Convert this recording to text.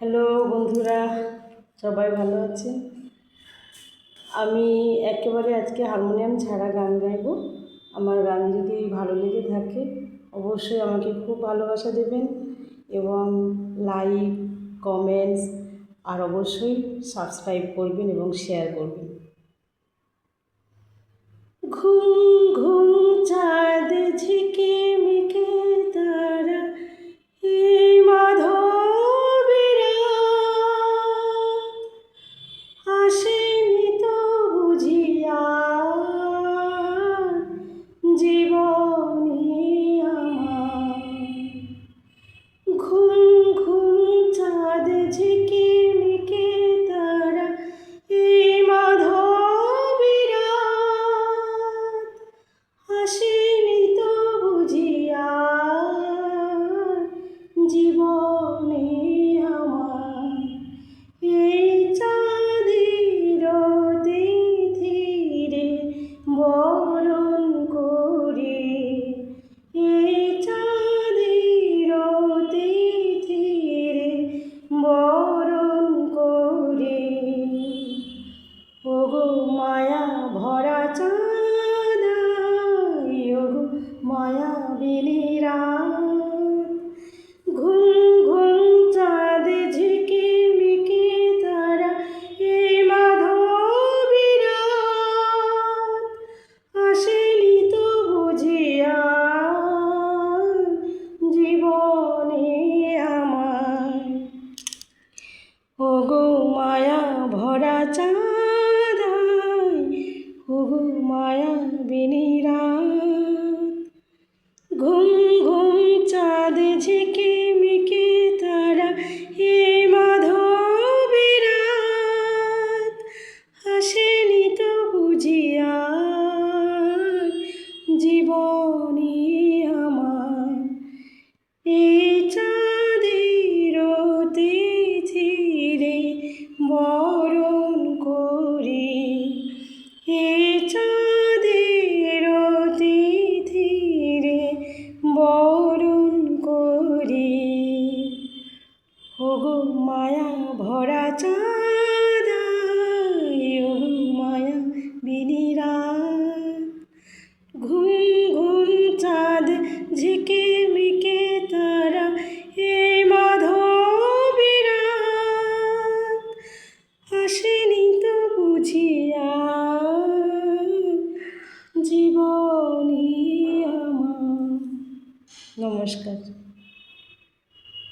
Hello বন্ধুরা, সবাই ভালো আছেন? আমি একেবারে আজকে হারমোনিয়াম ছাড়া গান গাইব। আমার গান যদি ভালো লেগে থাকে, অবশ্যই আমাকে খুব ভালোবাসা দেবেন এবং লাইক, কমেন্টস, আর অবশ্যই সাবস্ক্রাইব করবেন এবং শেয়ার করবেন। ওগো মায়া ভরা চাঁদ ওগো মায়া বিলিরা। মায়া বিনিরা ঘুম ঘুম চাঁদ ঝিকে মিকে তারা হে মাধবীরা হাসেনি তো বুঝিয়া জীবনী আমার। এই ওগো মায়া, ভরা চাঁদাই মায়া বিনিরা। ঘুম ঘুম, চাঁদ, ঝিকে মিকে তারা এই মাধবীরা। আসেনি তো বুঝিয়া জীবনী আমার। নমস্কার।